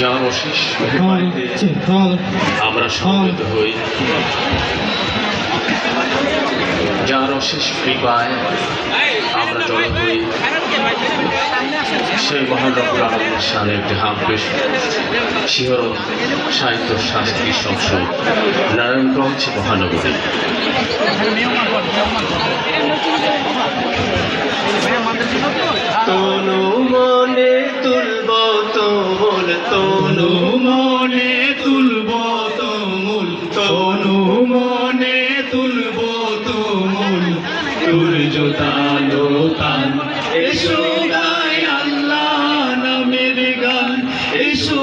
যার অশেষ আমরা সমবেত হই। যার অশেষ কৃপায় আমরা জড়ো হই। সেই মহান রব্বুল আলমের সামনে একটি হাফেশ শিহরণ সাহিত্য সাংস্কৃতিক সংসদ নারায়ণগঞ্জ মহানগরী। তনু তনু মনে তুলব তুমুল, তনু মনে তুলব তুমুল। সূর্য তালো তান, এসো গায় আল্লাহ নামের গান, এসো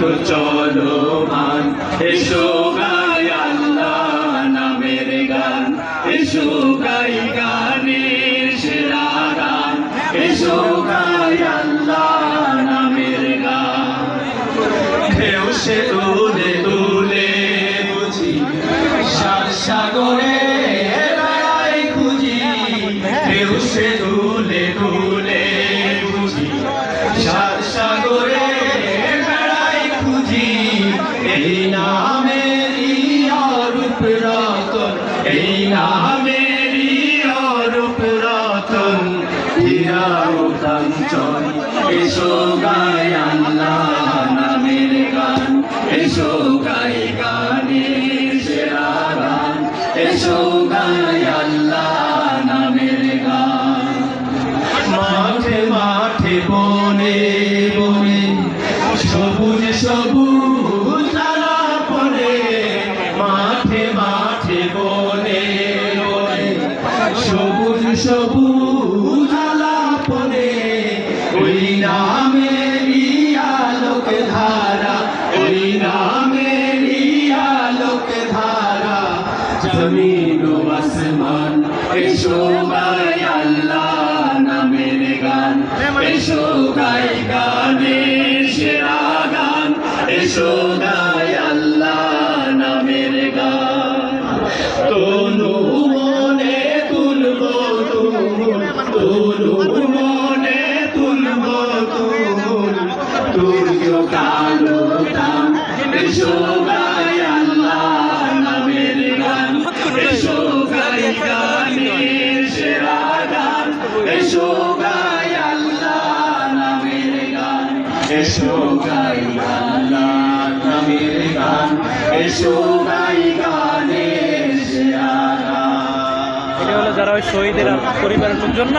নিত্য চলো মান এসো গাই আল্লাহ নামের গান। এসো গাই গানের সেরা গান। এসো গাই আল্লাহ নামের গান। ঢেউ সে তুলে তুলে বুঝি সাত সাগরে খুঁজি। ঢেউ সে তুলে তুলে বুঝি সাত এই নামেরই অরূপ রতন হীরা ও কাঞ্চন এসো গাই আল্লাহ নামের গান গাই গানের সেরা গান, এসো গাই সবুজ সবুজ আলা পরে ওই নামেরই আলোক ধারা, ওই নামেরই আলোক ধারা। জমিন আসমান, এসো গাই আল্লাহ নামের গান, এসো গাই গানের সেরা গান, এসো গাই আল্লাহ নামের গান। তনু এটা হলো যারা ওই শহীদের পরিবারের লোকজন